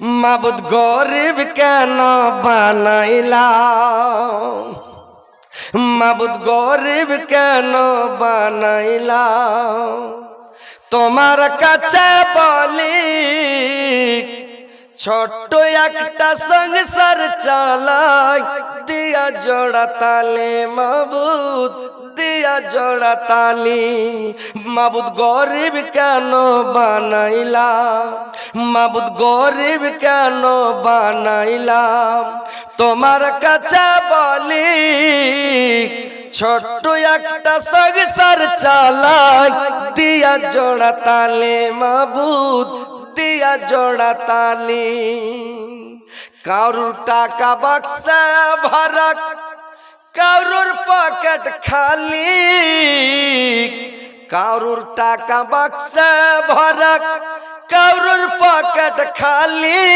মাবুদ গরিব কেন বানাইলাম? মাবুদ গরিব কেন বানাইলাম? তোমার কাছে বলি, ছোট্ট একটা সংসার চালাই, দিয়া জোড়া তালে মাবুদ দিয়া জোড়া তালি মাবুদ গরিব কেন বানাইলাম মাবুদ গরিব কেন বানাইলাম তোমার কাছে বলি, ছোট্ট একটা সংসার চালাই দিয়া জোড়া তালে মাবুদ দিয়া জোড়া তালি কারুর টাকা বাক্সা ভরা কারুর পকেট খালি কারুর টাকা বাক্সা ভরা কারুর পকেট খালি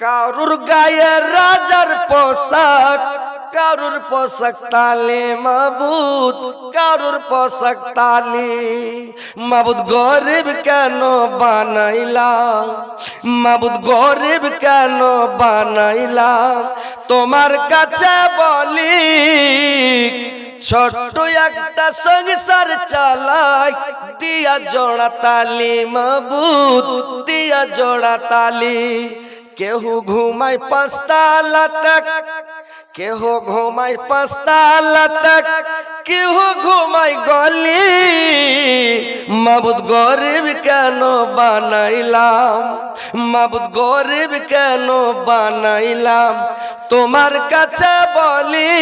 কারুর গায়ে রাজার পোশাক কারুর পোশাক তালে, মাবুদ, কারুর পোশাক তালি। মাবুদ গরিব কেন বানাইলাম মাবুদ গরিব কেন বানাইলাম তোমার কাছে বলি, ছোট্ট একটা সংসার চালাই, দিয়া জোড়া তালি, মাবুদ, দিয়া জোড়া তালি। কেহু ঘুমায় পাঁচতালাতে কেহ ঘুমায় পাঁচতালাতে কেহ ঘুমায় গলি। মাবুদ গরিব কেন বানাইলাম? মাবুদ গরিব কেন বানাইলাম? তোমার কাছে বলি,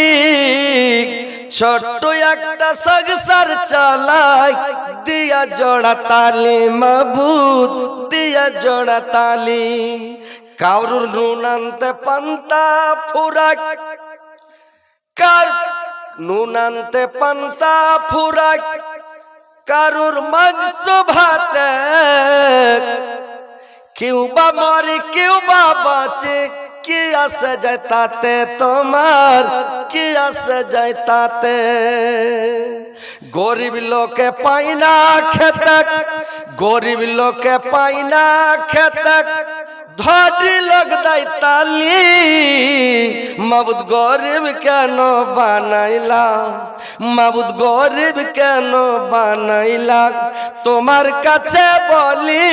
ছোট্ট একটা সংসার চালাই, দিয়া জোড়া তালি, মাবুদ, দিয়া জোড়া তালি। কারুর নুন আনতে পান্তা ফুরাক কার নুন আনতে পান্তা ফুরাক কারুর মাংস ভাতে, কেউ বা মরে, কেউ বা বাঁচে, কি আসে যায় তাতে তোমার, কি আসে যায় তাতে? গরিব লোকে পাই না খেতে, গরিব লোকে পাই না খেতে ধরি লোক দেয় তালি, মাবুদ গরিব কেন বানাইলাম মাবুদ গরিব কেন বানাইলাম তোমার কাছে বলি,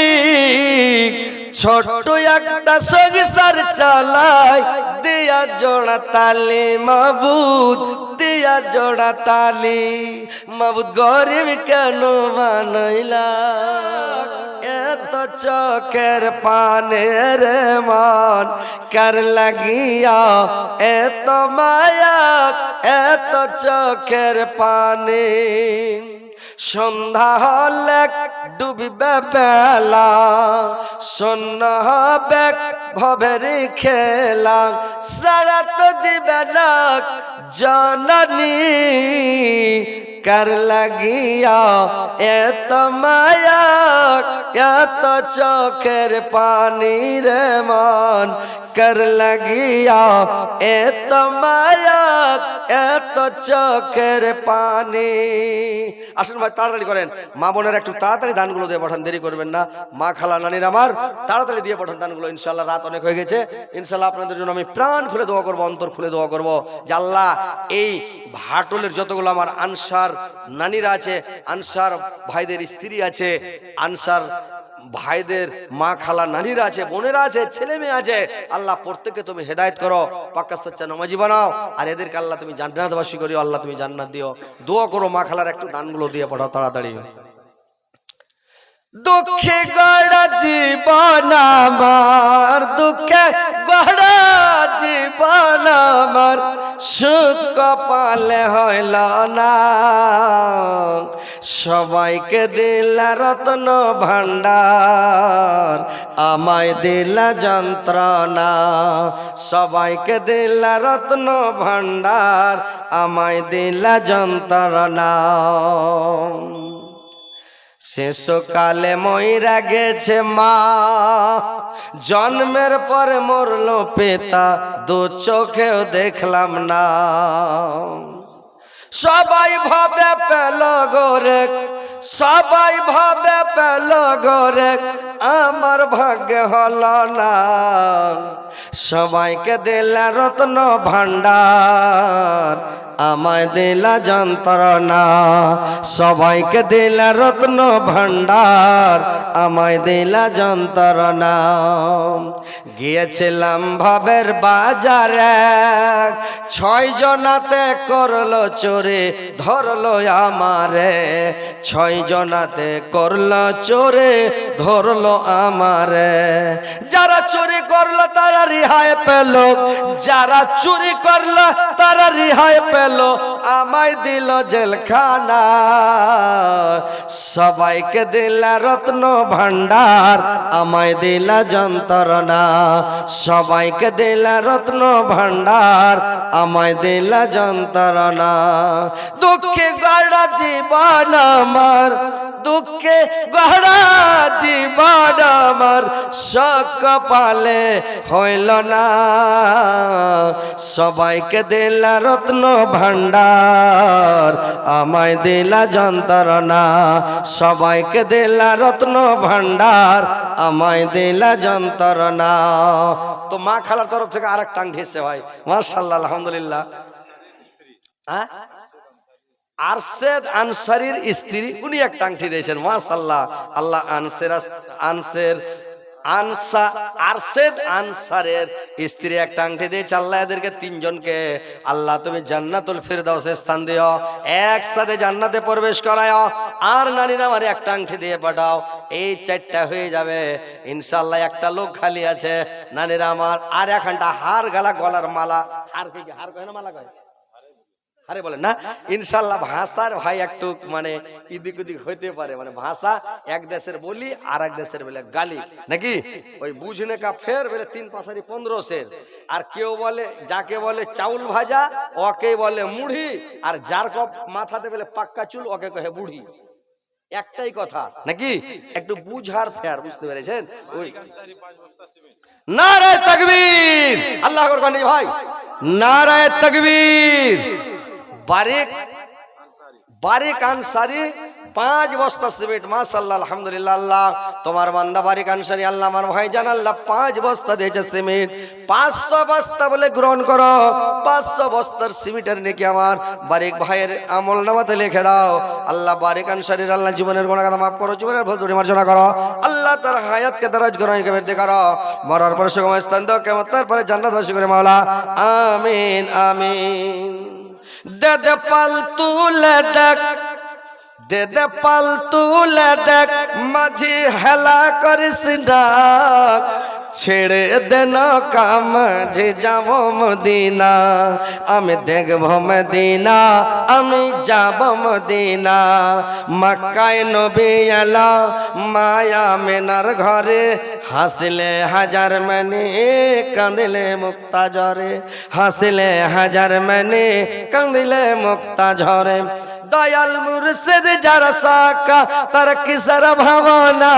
ছোট্ট একটা সংসার চালাই, দিয়া জোড়া তালি, মাবুদ, দিয়া জোড়া তালি, মাবুদ গরিব কেন বানাইলা? চোখের পানের মান কার লাগিয়া? এত মায়া, এত চোখের পানে। সন্ধ্যা হলে ডুবিবে বেলা, শূন্য হবে ভবের খেলা। সারা তো দিবে না জননী কার লাগিয়া এত মায়া এত চোখের পানি রে মন। কর লাগিয়া এত মায়া এত চোখের পানি। আসুন ভাই, তাড়াতাড়ি করেন। মা বোনের একটু তাড়াতাড়ি দানগুলো দিয়ে পাঠান, দেরি করবেন না। মা খালা নানির আমার, তাড়াতাড়ি দিয়ে পাঠান দানগুলো। ইনশাল্লাহ রাত অনেক হয়ে গেছে। ইনশাল্লাহ আপনাদের জন্য আমি প্রাণ খুলে দোয়া করব, অন্তর খুলে দোয়া করব যে আল্লাহ এই ভাটলের যতগুলো আমার আনসার নানিরা আছে, আনসার ভাইদের স্ত্রী আছে, আনসার ভাইদের মা খালা নানিরা আছে, বোনেরা আছে, ছেলে মেয়ে আছে। আল্লাহ প্রত্যেককে তুমি হেদায়ত করো পাক্কা সচ্চা নমাজি বানাও। আর এদেরকে আল্লাহ তুমি জান্নাতবাসী করিও, আল্লাহ তুমি জান্নাত দিও। দোয়া করো মা খালার একটু দানগুলো দিয়ে পাঠাও তাড়াতাড়ি। দুঃখে গড়া জীবন আমার, দুঃখে গড়া জীবন আমার। সুখ কপালে হইল না। সবাইকে দিলা রত্ন ভান্ডার আমায় দিলা যন্ত্রণা। সবাইকে দিলা রত্ন ভান্ডার আমায় দিলা যন্ত্রণা। শেষকালে ময়রা গেছে মা। জন্মের পরে মরলো পেতা, দু চোখেও দেখলাম না। সবাই ভাবে পেল গোরে সবাই ভাবে পেল গরে আমার ভাগ্যে হলো না। সবাইকে দিলে রত্ন ভান্ডার আমায় দিলা যন্ত্রণা। সবাইকে দিলা রত্ন ভান্ডার আমায় দিলা যন্ত্রণা। গিয়েছিলাম ভাবের বাজারে। ছয় জনাতে করল চোরে ধরলো আমারে। ছয় জনাতে করল চোরে ধরলো আমারে। যারা চুরি করল, তারা রিহাই পেল। যারা চুরি করল, তারা রিহাই পেল। আমায় দিল জেলখানা। সবাইকে দিলা রত্ন ভান্ডার আমায় দিলা যন্ত্রণা। সবাইকে দিলা রত্ন ভান্ডার আমায় দিলা যন্ত্রণা। দুঃখে গড়া জীবন আমার, দুঃখে গড়া জীবন আমার শক পালে হইল না। সবাইকে দিলা রত্ন ভান্ডার আমায় দিলা যন্ত্রণা। সবাইকে দিলা রত্ন ভান্ডার আমায় দিলা যন্ত্রণা। তো মা খালার তরফ থেকে আর একটা আংঠি ভাই। মার্শাল্লাহ আলহামদুলিল্লাহ। হ্যাঁ? আরশেদ আনসারির স্ত্রী, উনি একটা আংটি দিয়েছেন মাশাল্লাহ আল্লাহ আনসের আনসের আনসা আরশেদ আনসারের স্ত্রী একটা আংটি দিয়েছে, আল্লাহ এদেরকে তিনজনকে, আল্লাহ তুমি জান্নাতুল ফিরদাউসে স্থান দিও, একসাথে জান্নাতে প্রবেশ করায় আর নারীরা আমার একটা আংটি দিয়ে পাঠাও, এই চারটা হয়ে যাবে ইনশাল্লাহ একটা লোক খালি আছে, নারীরা আমার আর এখানটা হার গালা গলার মালা হার কি হার কয় না মালা কয়? আরে বলেন না, ইনশাল্লাহ ভাষার ভাই একটু মানে ইদিক উদিক হইতে পারে মানে ভাষা এক দেশের বলি আর এক দেশের বলে গালি, নাকি? ওই বুঝনে কা ফের বলে তিন পাশারি পনেরো শের আর কেউ বলে, যাকে বলে চাউল ভাজা, ওকে বলে মুড়ি, আর যার কপ মাথাতে বলে পাক্কা চুল, ওকে কহে বুড়ি। একটাই কথা, নাকি? একটু বুঝার ফের, বুঝতে পেরেছেন? ওই নারায় তকবীর আল্লাহ করবানি ভাই, নারায় তকবীর। বারেক বারেক আনসারি, পাঁচ বস্তা সিমেন্ট। মাশাল্লাহ আলহামদুলিল্লাহ, আল্লাহ। তোমার বান্দা বারিক আনসারি, আল্লাহ আমার ভাই জান আল্লাহ পাঁচ বস্তা দিয়েছে সিমেন্ট। পাঁচশো বস্তা বলে গ্রহণ করো। পাঁচশো বস্তার সিমেন্টের নাকি আমার বারিক ভাইয়ের আমল নামাতে লিখে দাও। আল্লাহ বারিক আনসারির, আল্লাহ জীবনের গোনাগাতা মাফ করো, জীবনের ভুল ত্রুটি মার্জনা করো। আল্লাহ তার হায়াতকে দারাজ করো বৃদ্ধি করো। মরার পরে সুগম স্থান দাও কেমন তারপরে জান্নাতবাসী করে মাওলা। আমিন আমিন। দে দে পাল তুলে দেখ দে দে পাল তুলে দেখ মাঝি হেলা করিস না ছেড়ে দেন কামাঝে যাব মদিনা, আমি দেখব মদিনা, আমি যাব মদিনা, মক্কায় নবী এলা, মায়া মেনার ঘরে হাসলে হাজার মানে কাঁদিলে মুক্তা ঝরে হাসলে হাজার মানে কাঁদিলে মুক্তা ঝরে দয়াল মুর্শিদ যারা সাকা, তার কিসর ভাবনা?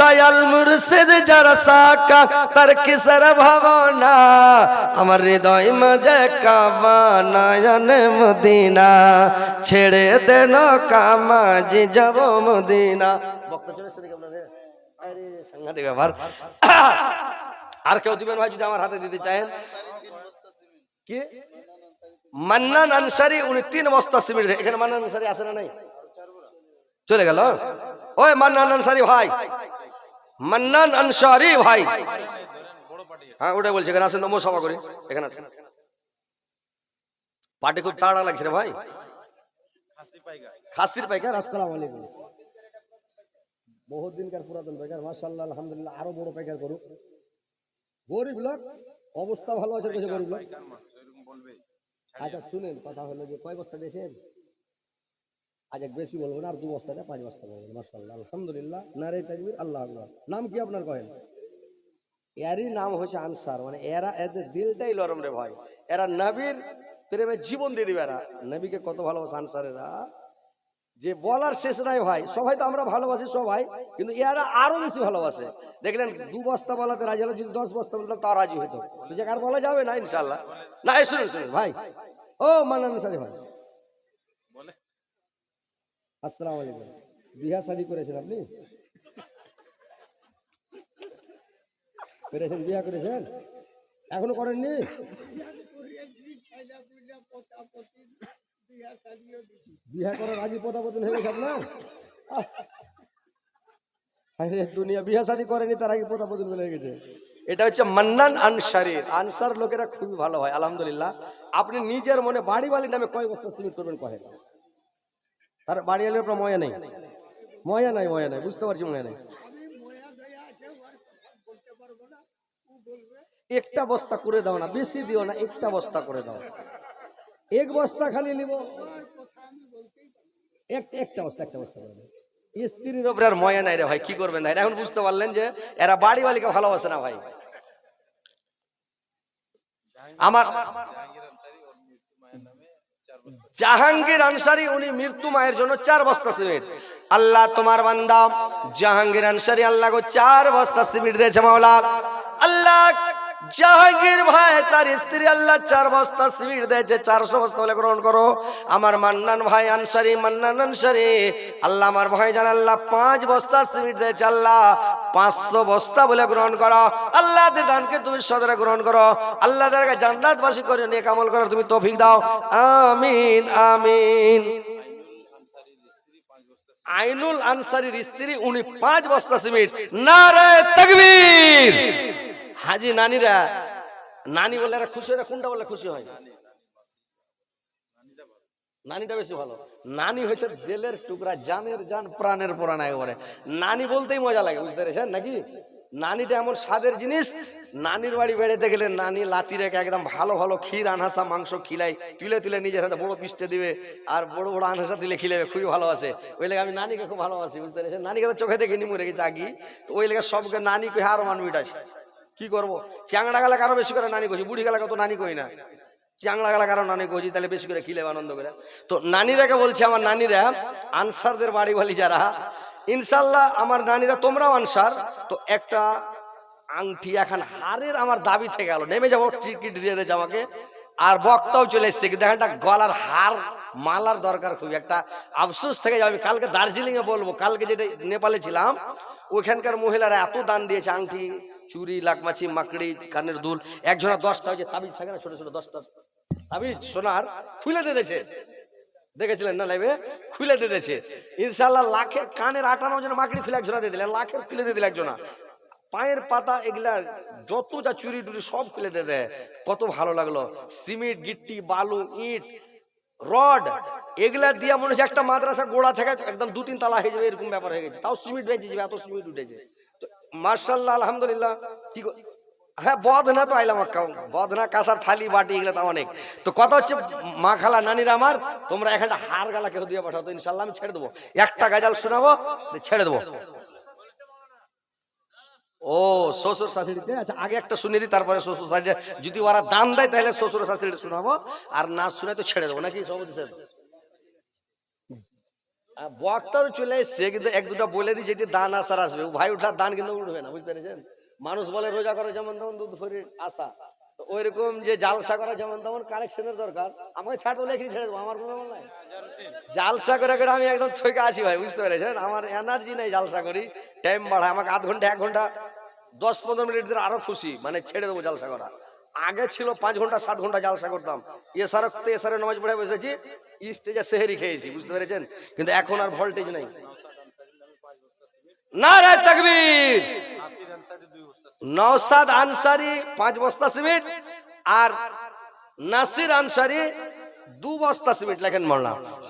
দয়াল মুর্শিদ যারা সাকা, তার কিসর ভাবনা? আমার হৃদয় মজে কাবানায়ন মদিনা। ছেড়ে দেন কামাজি যাব মদিনা। সাংঘাতিক ব্যাপার আর কেউ দিবেন ভাই যদি আমার হাতে দিতে চাহেন। কি? মান্নান আনসারি, উনি তিন বস্তা সিমেন্ট এখানে মান্নান আনসারি আছে না নাই? চলে গেল? ওই মান্নান আনসারি ভাই। মান্নান আনসারি ভাই। হ্যাঁ ওটাই বলছি, এখানে আসেন নমো সভা করি। এখানে আসেন পার্টি খুব তাড়া লাগছে রে ভাই। খাসির পাইকার, আসসালামু আলাইকুম। বহুত দিনকার পুরাতন পাইকার মাশাআল্লাহ আলহামদুলিল্লাহ আরও বড় পাইকার করুক। গরিব লোক অবস্থা ভালো আছে কিছু গরিব লোক। আচ্ছা শুনেন কথা হলো যে কয় বস্তা দিয়েছেন আজ এক বেশি বলব না আর দু বস্তা না পাঁচ বস্তা বলবেন মার্শাল্লাহ আলহামদুলিল্লাহ নারে তাকবীর আল্লাহ আকবার। নাম কি আপনার কহেন এরই নাম হচ্ছে আনসার মানে এরা এদের দিলটাই লরম রে ভাই। এরা নবীর প্রেমে জীবন দিয়ে দিবে এরা। নবীকে কত ভালোবাসে আনসারেরা। যে বলার শেষ নাই ভাই সবাই তো আমরা ভালোবাসি সবাই কিন্তু এরা আরও বেশি ভালোবাসে। দেখলেন দু বস্তা বলাতে রাজি হলো যদি দশ বস্তা বলতাম তাও রাজি হতো তো যে কার বলা যাবে না ইনশাল্লাহ না শুনুন শুনুন ভাই। ও মানান সারি ভাই। আসসালামু আলাইকুম। বিহা শাদি করেছেন আপনি করেছেন বিয়া করেছেন? এখনও করেননি? বিয়া করার আগে পদাপতন হয়ে গেছে আপনার? আরে, দুনিয়া বিয়া শাদি করেনি, তার আগে হয়ে গেছে। এটা হচ্ছে মান্নান আনসার লোকেরা খুবই ভালো হয়, আলহামদুলিল্লাহ। আপনি নিজের মনে বাড়ি নামে কয় বস্তা সিমেন্ট করবেন কহেন? তার বাড়ি আলের ময়া নেই? ময়া নাই ময়া নাই, বুঝতে পারছি ময়া নাই। একটা বস্তা করে দাও না, বেশি দিও না, একটা বস্তা করে দাও। এক বস্তা খালি নিব। একটা বস্তা একটা বস্তা স্ত্রীর উপরে আর ময়া নাই রে ভাই, কি করবেন ভাই? এখন বুঝতে পারলেন যে এরা বাড়ি বালিকে ভালোবাসে না ভাই। আমার জাহাঙ্গীর আনসারি, উনি মৃত্যু মায়ের জন্য চার বস্তা সিমেন্ট। আল্লাহ তোমার বান্দা, জাহাঙ্গীর আনসারি আল্লাহ চার বস্তা সিমেন্ট দিয়েছে মাওলা। আল্লাহ জাহাঙ্গীর ভাই, তার স্ত্রী আল্লাহ চার বস্তা সিমিট দেয়, যে চারশো বস্তা বলে গ্রহণ করো। আমার মান্নান ভাই আনসারি, মান্নান আনসারি। আল্লাহ আমার ভাই জান, আল্লাহ পাঁচ বস্তা সিমেন্ট দিয়েছে আল্লাহ পাঁচশো বস্তা বলে গ্রহণ করো। আল্লাহ দানকে তুমি সদরে গ্রহণ করো। আল্লাহ তাদেরকে জান্নাতবাসী করে নিয়ে কামল করো, তুমি তৌফিক দাও। আমিন আমিন। আইনুল আনসারির স্ত্রী, উনি পাঁচ বস্তা সিমেন্ট। নারায় তাকবীর। হাজি নানিরা, নানি বলে এরা খুশি হয় না, কোনটা বলে খুশি হয়? নানিটা বেশি ভালো। নানি হয়েছে জেলের টুকরা, জানের জান, প্রাণের প্রাণ একেবারে। নানি বলতেই মজা লাগে, বুঝতে পেরেছেন নাকি? নানিটা এমন স্বাদের জিনিস, নানির বাড়ি বেড়াতে গেলে নানি লাতি রেখে একদম ভালো ভালো ক্ষীর, আনহাসা মাংস খিলাই, তুলে তুলে নিজের হাতে বড় পিসতে দিবে আর বড় বড় আনহাসা দিলে খিলেবে, খুবই ভালোবাসে ওই লেগে আমি নানিকে খুব ভালোবাসি, বুঝতে পেরেছেন? নানিকে তো চোখে দেখে নিমু রেখেছি আগে তো ওই লেগে সবকে নানি কই আরও মানবিট আছে কি করব? চ্যাংড়া গেলে কারও বেশি করে নানি কইছি, বুড়ি গেলে কত নানি কই না? চ্যাংড়া গেলা কারণ নানি কইছি, তাহলে বেশি করে খিলে আনন্দ করে? তো নানিরাকে বলছে আমার নানিরা, আনসারদের বাড়ি বলি যারা, ইনশাল্লাহ আমার নানিরা তোমরাও আনসার। তো একটা আংটি এখন হারের আমার দাবি থেকে গেল। নেমে যাব, টিকিট দিয়ে দিয়েছে আমাকে। আর বক্তাও চলে এসছে এখন একটা গলার হার মালার দরকার খুবই। একটা আফসোস থেকে যাবে। আমি কালকে দার্জিলিং এ বলব, কালকে যেটা নেপালে ছিলাম, ওইখানকার মহিলারা এত দান দিয়েছে আংটি চুরি, লাকমাছি, মাকড়ি, কানের দুল একজনের দশটা হয়েছে তাবিজ থাকে না, ছোট ছোট দশটা তাবিজ, সোনার, খুলে দিয়ে দিয়েছে। দেখেছিলেন না লাইভে খুলে দিয়ে দিয়েছে। ইনশাল্লাহ লাখের কানের আটানো জন মাকড়ি খুলে একজনা দিয়ে দিলেন, লাখের খুলে দিয়ে দিল একজনা। পায়ের পাতা এগুলা যত যা চুরি টুরি সব খুলে দিয়ে দেয়। কত ভালো লাগল। সিমেন্ট, গিট্টি, বালু, ইট, রড, এগুলা দিয়া মনে হচ্ছে একটা মাদ্রাসা গোড়া থেকে একদম দু তিন তালা হয়ে যাবে, এরকম ব্যাপার হয়ে গেছে। তাও সিমেন্ট বেঁচে যাবে, এত সিমেন্ট উঠেছে। মার্শাল্লাহ আলহামদুলিল্লাহ। কি হ্যাঁ বদনা তো আইলাম বদনা, কাঁসার থালি, বাটি, এগুলো তো অনেক। তো কথা হচ্ছে মা খালা নানির আমার, তোমরা এখানটা হার গালা কেউ দিয়ে পাঠাও তো ইনশাল্লাহ আমি ছেড়ে দেবো। একটা গাজাল শোনাবো, ছেড়ে দেবো। ও, শ্বশুর শাশুড়িতে? আচ্ছা আগে একটা শুনে দিই, তারপরে শ্বশুর শাশুড়ি যদি ওরা দান দেয়, তাহলে শ্বশুর শাশুড়ি শোনাবো। আর না শুনে তো ছেড়ে দেবো, নাকি সভাপতি সাহেব? আর বক্তাও চলে এসছে, কিন্তু এক দুটা বলে দিই, যেটি দান আসার আসবে। ভাই উঠার দান কিন্তু উঠবে না, বুঝতে পেরেছেন? মানুষ বলে রোজা করে যেমন তেমন দুধ ভরির আশা। তো ওইরকম যে জালসা করা যেমন তেমন কালেকশনের দরকার। আমাকে ছাড় তো লেখি ছেড়ে দেবো, আমার কোনো নাই। জালসা করে করে আমি একদম ছইকে আছি ভাই, বুঝতে পেরেছেন? আমার এনার্জি নেই জালসা করি টাইম বাড়ায়, আমাকে আধ ঘণ্টা, এক ঘণ্টা, দশ পনেরো মিনিট ধরে আরও খুশি মানে ছেড়ে দেবো জালসা করা। আগে ছিল পাঁচ ঘণ্টা, সাত ঘণ্টা জালসা করতাম এসারে এসারে নামাজ পড়ে বসেছি স্টেজে সেহেরি খেয়েছি, বুঝতে পেরেছেন? কিন্তু এখন আর ভোল্টেজ নাই। না আনসারি, পাঁচ বস্তা সিমেন্ট, আর নাসির আনসারি, দু বস্তা সিমেন্ট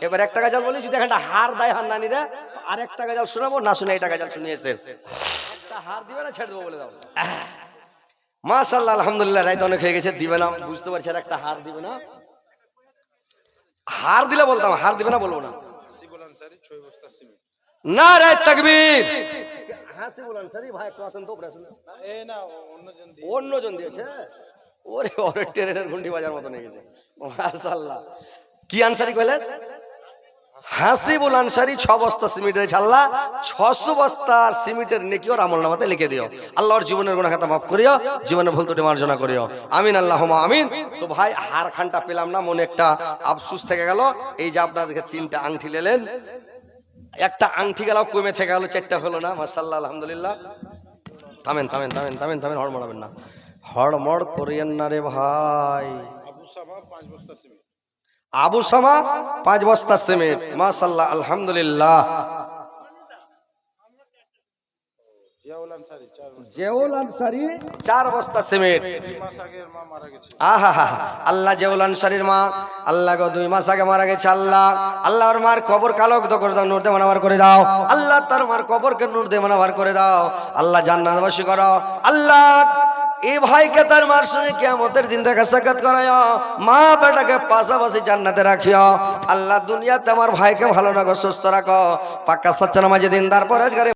এবার বলি, যদি একটা হার দেয় হার আর না শুনিয়ে শেষ। হার দিবে না, ছেড়ে দেবো বলে দাও। মাশাল্লাহ আলহামদুলিল্লাহ, রাইত অনেক হয়ে গেছে, দিবে না বুঝতে পারছি, আর একটা হার দিবে না। হার দিলে বলতাম, হার দিবে না বলব না। না রে তকবীর। হাসি বলেন স্যার ভাই একটু আসেন তো প্রেসেন্ট অন্যজন দিয়েছে ওরে ওরে, ট্রেনের ঘন্টি বাজার মতো নিয়ে গেছে। মাশাআল্লাহ। কি আনসারি কইলেন? হাসিবুল আনসারি ছ বস্তা সিমেন্টের ছাল্লা ছশো বস্তা সিমেন্টের নেকি ওর আমল নামাতে লিখে দিও। আল্লাহর জীবনের গুণা খাতা মাফ করিও জীবনে ভুল ত্রুটি মার্জনা করিও। আমিন আল্লাহ আমিন। তো ভাই হার খানটা পেলাম না, মনে একটা আফসুস থেকে গেল। এই যে আপনাদেরকে তিনটা আংটি লেলেন একটা আংটি গেলাও কমে থেকে গেল, চারটা হলো না মাসাল্লাহ আলহামদুলিল্লাহ। থামেন থামেন থামেন থামেন থামেন, হড়মড়াবেন না। হড়মড় করিয়েন না রে ভাই। আবু সামা পাঁচ বস্তা সিমেন্ট। মাসাল্লাহ আলহামদুলিল্লাহ। জেউল আনসারি চার বস্তা। সিমেন্ট। আহা আল্লাহ জেউল আনসারির মা আল্লাহ গো দুই মাস আগে মারা গেছে আল্লাহ। আল্লাহ ওর মার কবর করে দাও নূর করে দাও। আল্লাহ তার মার কবরকে নূর দেমানাবার করে দাও। আল্লাহ জান্নাতবাসী করো। আল্লাহ এই ভাইকে তার মার সঙ্গে কেমতের দিন দেখা সাক্ষাৎ করায় মা বেটাকে পাশাপাশি জান্নাতে রাখিও। আল্লাহ দুনিয়াতে আমার ভাইকে ভালো রাখো, সুস্থ রাখো। পাক্কা সাচ্চা মাঝে দিন পরেজগারে